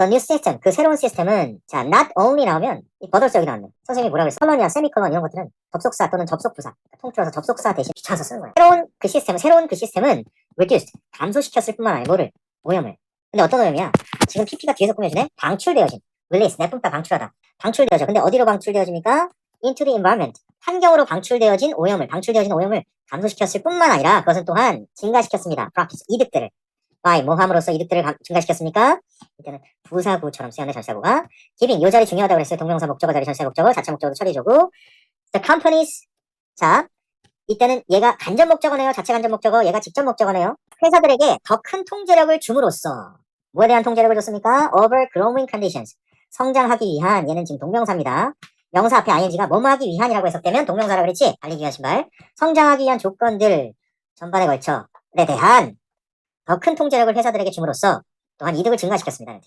The new system, 그 새로운 시스템은 자, not only 나오면 이 버덜스 여기 나왔네. 선생님이 뭐라고 했어? 컬런이나 세미컬런 이런 것들은 접속사 또는 접속부사, 통틀어서 접속사 대신 귀찮아서 쓰는 거야. 새로운 그 시스템은 새로운 그 시스템은 reduced, 감소시켰을 뿐만 아니라 뭐를? 오염을. 근데 어떤 오염이야? 지금 PP가 뒤에서 꾸며주네? 방출되어진. release, 내뿜다 방출하다. 방출되어져. 근데 어디로 방출되어집니까? into the environment. 환경으로 방출되어진 오염을, 방출되어진 오염을 감소시켰을 뿐만 아니라 그것은 또한 증가시켰습니다. profits, 이득들을. By, 뭐 함으로써 이득들을 감- 증가시켰습니까? 이때는 부사구처럼 쓰였네, 전사구가. giving, 요 자리 중요하다고 그랬어요. 동명사 목적어 자리 전사 목적어, 자체 목적어도 처리조고. the companies, 자, 이때는 얘가 간접 목적어네요. 자체 간접 목적어, 얘가 직접 목적어네요. 회사들에게 더 큰 통제력을 줌으로써 뭐에 대한 통제력을 줬습니까? over growing conditions. 성장하기 위한 얘는 지금 동명사입니다. 명사 앞에 ing가 뭐뭐 하기 위한이라고 해석되면 동명사라고 그랬지? 위한 신발. 성장하기 위한 조건들 전반에 걸쳐에 대한 더 큰 통제력을 회사들에게 줌으로써 또한 이득을 증가시켰습니다.